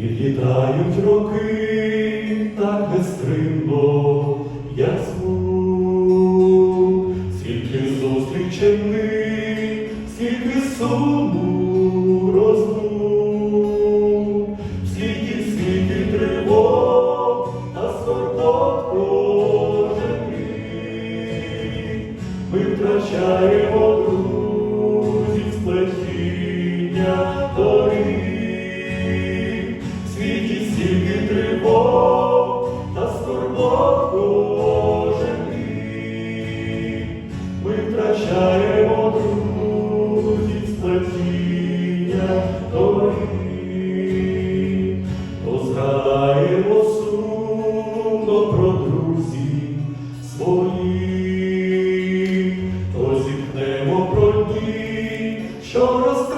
Відлітають роки так нестримно, як звук, скільки зустрічей ми, скільки суму розлук, скільки, скільки тривог, та скорбот кожен рік. Ми втрачаємо друзів стільки тривог та скорбот кожен рік. Ми втрачаємо друзів сплетіння доріг. То згадаємо сумно про друзів своїх, то зітхнемо про дні, що розтратили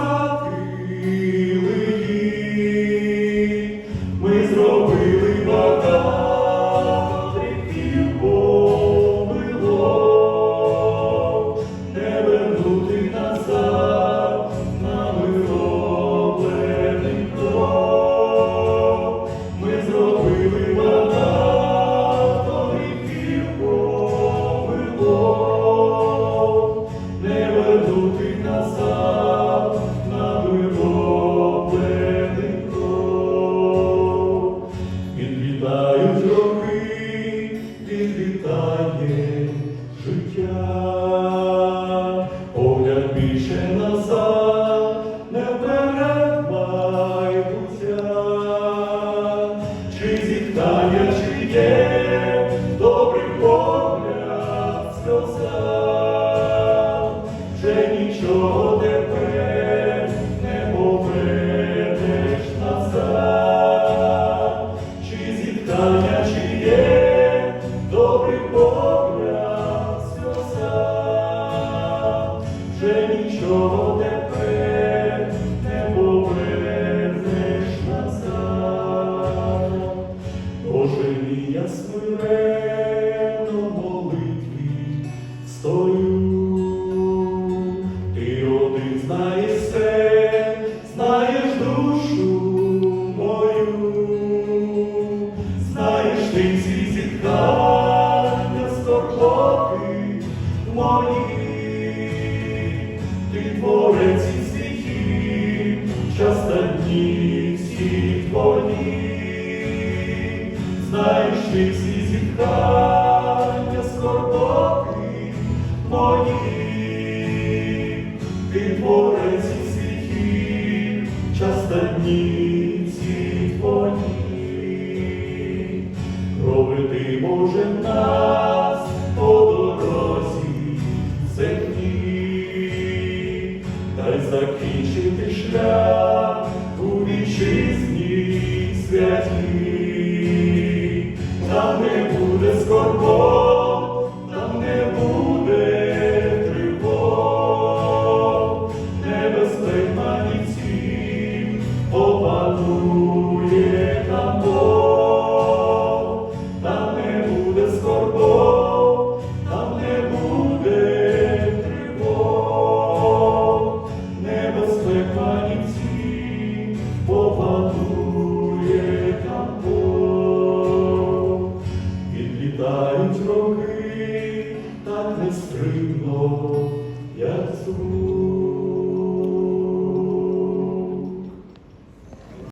часто всі твої, знаєш ти всі зітхання, скорботи мої, ти творець і світів, часто дні всі твої, проведи, Боже, нас опанує там Бог, там не буде скорбот, там не буде тривог, небезпек манівців опанує там Бог. Відлітають роки так нестримно, як звук.